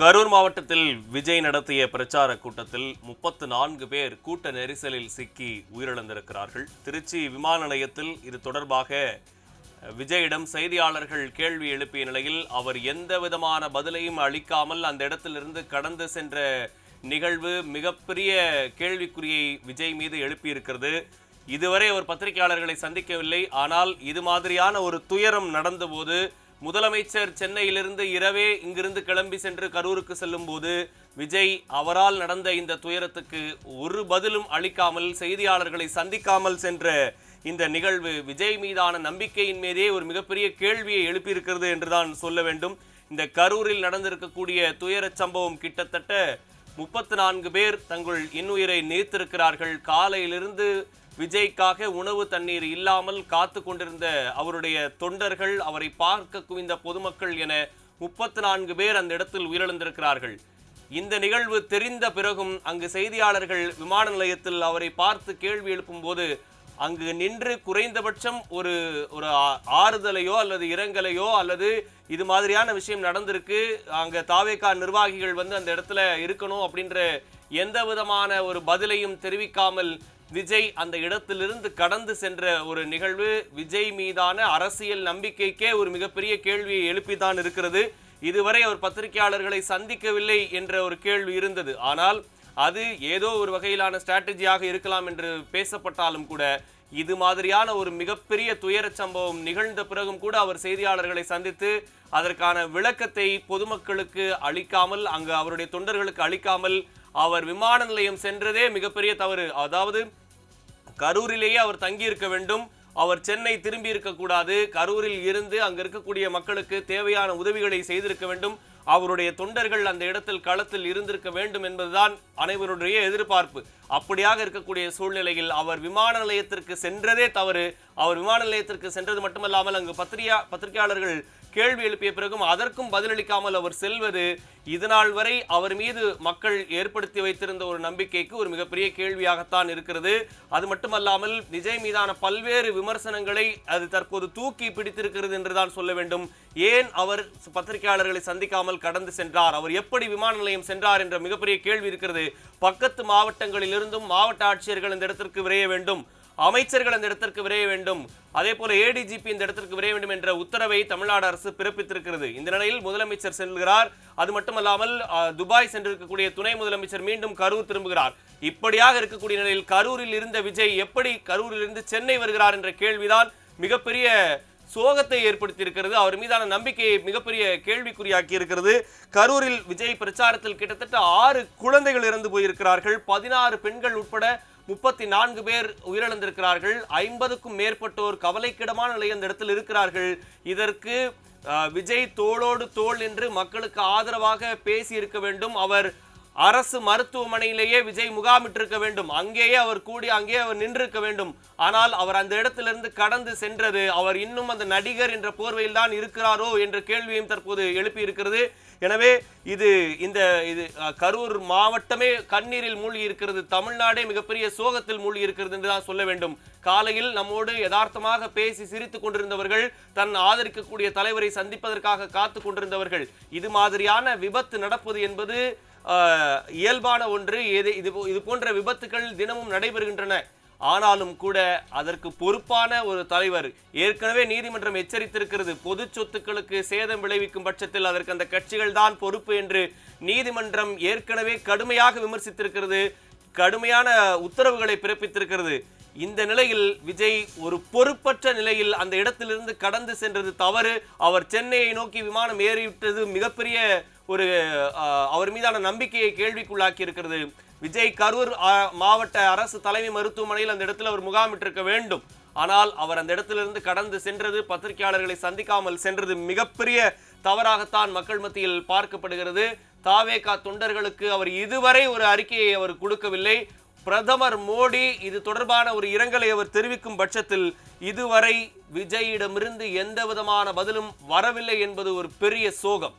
கரூர் மாவட்டத்தில் விஜய் நடத்திய பிரச்சார கூட்டத்தில் முப்பத்து நான்கு பேர் கூட்ட நெரிசலில் சிக்கி உயிரிழந்திருக்கிறார்கள். திருச்சி விமான நிலையத்தில் இது தொடர்பாக விஜயிடம் செய்தியாளர்கள் கேள்வி எழுப்பிய நிலையில் அவர் எந்த விதமான பதிலையும் அளிக்காமல் அந்த இடத்திலிருந்து கடந்து சென்ற நிகழ்வு மிகப்பெரிய கேள்விக்குறியை விஜய் மீது எழுப்பியிருக்கிறது. இதுவரை அவர் பத்திரிகையாளர்களை சந்திக்கவில்லை. ஆனால் இது மாதிரியான ஒரு துயரம் நடந்தபோது முதலமைச்சர் சென்னையிலிருந்து இரவே இங்கிருந்து கிளம்பி சென்று கரூருக்கு செல்லும் போது விஜய் அவரால் நடந்த இந்த துயரத்துக்கு ஒரு பதிலும் அளிக்காமல் செய்தியாளர்களை சந்திக்காமல் சென்ற இந்த நிகழ்வு விஜய் மீதான நம்பிக்கையின் மீதே ஒரு மிகப்பெரிய கேள்வியை எழுப்பியிருக்கிறது என்றுதான் சொல்ல வேண்டும். இந்த கரூரில் நடந்திருக்கக்கூடிய துயரச் சம்பவம் கிட்டத்தட்ட முப்பத்தி நான்கு பேர் தங்கள் இன்னுயிரை நீர்த்திருக்கிறார்கள். காலையிலிருந்து விஜய்க்காக உணவு தண்ணீர் இல்லாமல் காத்து கொண்டிருந்த அவருடைய தொண்டர்கள் அவரை பார்க்க குவிந்த பொதுமக்கள் என முப்பத்து நான்கு பேர் அந்த இடத்தில் உயிரிழந்திருக்கிறார்கள். இந்த நிகழ்வு தெரிந்த பிறகும் அங்கு செய்தியாளர்கள் விமான நிலையத்தில் அவரை பார்த்து கேள்வி எழுப்பும்போது அங்கு நின்று குறைந்தபட்சம் ஒரு ஒரு ஆறுதலையோ அல்லது இரங்கலையோ அல்லது இது மாதிரியான விஷயம் நடந்திருக்கு அங்கே தாவேக்கா நிர்வாகிகள் வந்து அந்த இடத்துல இருக்கணும் அப்படின்ற எந்த விதமான ஒரு பதிலையும் தெரிவிக்காமல் விஜய் அந்த இடத்திலிருந்து கடந்து சென்ற ஒரு நிகழ்வு. விஜய் மீதான அரசியல் நம்பிக்கைக்கே ஒரு மிகப்பெரிய கேள்வியை எழுப்பித்தான் இருக்கிறது. இதுவரை அவர் பத்திரிகையாளர்களை சந்திக்கவில்லை என்ற ஒரு கேள்வி இருந்தது. ஆனால் அது ஏதோ ஒரு வகையிலான ஸ்ட்ராட்டஜியாக இருக்கலாம் என்று பேசப்பட்டாலும் கூட இது மாதிரியான ஒரு மிகப்பெரிய துயரச் சம்பவம் நிகழ்ந்த பிறகும் கூட அவர் செய்தியாளர்களை சந்தித்து அதற்கான விளக்கத்தை பொதுமக்களுக்கு அளிக்காமல் அங்கு அவருடைய தொண்டர்களுக்கு அளிக்காமல் அவர் விமான நிலையம் சென்றதே மிகப்பெரிய தவறு. அதாவது கரூரிலேயே அவர் தங்கியிருக்க வேண்டும். அவர் சென்னை திரும்பி இருக்கக்கூடாது கரூரில் இருந்து அங்கே இருக்கக்கூடிய மக்களுக்கு தேவையான உதவிகளை செய்திருக்க வேண்டும். அவருடைய தொண்டர்கள் அந்த இடத்தில் களத்தில் இருந்திருக்க வேண்டும் என்பதுதான் அனைவருடைய எதிர்பார்ப்பு. அப்படியாக இருக்கக்கூடிய சூழ்நிலையில் அவர் விமான நிலையத்திற்கு சென்றதே தவறு. அவர் விமான நிலையத்திற்கு சென்றது மட்டுமல்லாமல் அங்கு பத்திரிகா பத்திரிகையாளர்கள் கேள்வி எழுப்பிய பிறகும் அதற்கும் பதிலளிக்காமல் அவர் செல்வது இதுநாள் வரை அவர் மீது மக்கள் ஏற்படுத்தி வைத்திருந்த ஒரு நம்பிக்கைக்கு ஒரு மிகப்பெரிய கேள்வியாகத்தான் இருக்கிறது. அது மட்டுமல்லாமல் விஜய் மீதான பல்வேறு விமர்சனங்களை அது தற்போது தூக்கி பிடித்திருக்கிறது என்றுதான் சொல்ல வேண்டும். ஏன் அவர் பத்திரிகையாளர்களை சந்திக்காமல் கடந்து சென்றார்? அவர் எப்படி விமான நிலையம் சென்றார் என்ற மிகப்பெரிய கேள்வி இருக்கிறது. பக்கத்து மாவட்டங்களிலிருந்தும் மாவட்ட ஆட்சியர்கள் இந்த இடத்திற்கு விரைய வேண்டும். அமைச்சர்கள் அந்த இடத்திற்கு விரைய வேண்டும். அதே போல ஏடிஜிபி இந்த இடத்திற்கு விரைய வேண்டும் என்ற உத்தரவை தமிழ்நாடு அரசு பிறப்பித்திருக்கிறது. இந்த நிலையில் முதலமைச்சர் செல்கிறார். அது மட்டுமல்லாமல் துபாய் சென்றிருக்கக்கூடிய துணை முதலமைச்சர் மீண்டும் கரூர் திரும்புகிறார். இப்படியாக இருக்கக்கூடிய நிலையில் கரூரில் இருந்த விஜய் எப்படி கரூரில் இருந்து சென்னை வருகிறார் என்ற கேள்விதான் மிகப்பெரிய சோகத்தை ஏற்படுத்தியிருக்கிறது. அவர் மீதான நம்பிக்கையை மிகப்பெரிய கேள்விக்குறியாக்கி இருக்கிறது. கரூரில் விஜய் பிரச்சாரத்தில் கிட்டத்தட்ட ஆறு குழந்தைகள் இறந்து போயிருக்கிறார்கள். பதினாறு பெண்கள் உட்பட முப்பத்தி நான்கு பேர் உயிரிழந்திருக்கிறார்கள். ஐம்பதுக்கும் மேற்பட்டோர் கவலைக்கிடமான நிலை அந்த இடத்தில் இருக்கிறார்கள். இதற்கு விஜய் தோளோடு தோள் என்று மக்களுக்கு ஆதரவாக பேசி இருக்க வேண்டும். அவர் அரசு மருத்துவமனையிலேயே விஜய் முகாமிட்டிருக்க வேண்டும். அங்கேயே அவர் கூடி அங்கேயே அவர் நின்றிருக்க வேண்டும். ஆனால் அவர் அந்த இடத்திலிருந்து கடந்து சென்றது அவர் இன்னும் அந்த நடிகர் என்ற போர்வையில் தான் இருக்கிறாரோ என்ற கேள்வியும் தற்போது எழுப்பி இருக்கிறது எனவே இது இந்த இது கரூர் மாவட்டமே கண்ணீரில் மூழ்கி இருக்கிறது தமிழ்நாடே மிகப்பெரிய சோகத்தில் மூழ்கி இருக்கிறது என்று தான் சொல்ல வேண்டும். காலையில் நம்மோடு யதார்த்தமாக பேசி சிரித்துக் கொண்டிருந்தவர்கள் தன் ஆதரிக்கக்கூடிய தலைவரை சந்திப்பதற்காக காத்து கொண்டிருந்தவர்கள். இது மாதிரியான விபத்து நடப்பது என்பது இயல்பான ஒன்று ஏதே இது இது போன்ற விபத்துகள் தினமும் நடைபெறுகின்றன. ஆனாலும் கூட அதற்கு பொறுப்பான ஒரு தலைவர் ஏற்கனவே நீதிமன்றம் எச்சரித்திருக்கிறது. பொது சொத்துக்களுக்கு சேதம் விளைவிக்கும் பட்சத்தில் அதற்கு அந்த கட்சிகள் தான் பொறுப்பு என்று நீதிமன்றம் ஏற்கனவே கடுமையாக விமர்சித்திருக்கிறது. கடுமையான உத்தரவுகளை பிறப்பித்திருக்கிறது. இந்த நிலையில் விஜய் ஒரு பொறுப்பற்ற நிலையில் அந்த இடத்திலிருந்து கடந்து சென்றது தவறு. அவர் சென்னையை நோக்கி விமானம் ஏறிவிட்டது மிகப்பெரிய ஒரு அவர் மீதான நம்பிக்கையை கேள்விக்குள்ளாக்கி இருக்கிறது. விஜய் கரூர் மாவட்ட அரசு தலைமை மருத்துவமனையில் அந்த இடத்தில் அவர் முகாமிட்டிருக்க வேண்டும். ஆனால் அவர் அந்த இடத்திலிருந்து கடந்து சென்றது பத்திரிகையாளர்களை சந்திக்காமல் சென்றது மிகப்பெரிய தவறாகத்தான் மக்கள் மத்தியில் பார்க்கப்படுகிறது. தாவேகா தொண்டர்களுக்கு அவர் இதுவரை ஒரு அறிக்கையை அவர் கொடுக்கவில்லை. பிரதமர் மோடி இது தொடர்பான ஒரு இரங்கலை அவர் தெரிவிக்கும் பட்சத்தில் இதுவரை விஜயிடமிருந்து எந்த விதமான பதிலும் வரவில்லை என்பது ஒரு பெரிய சோகம்.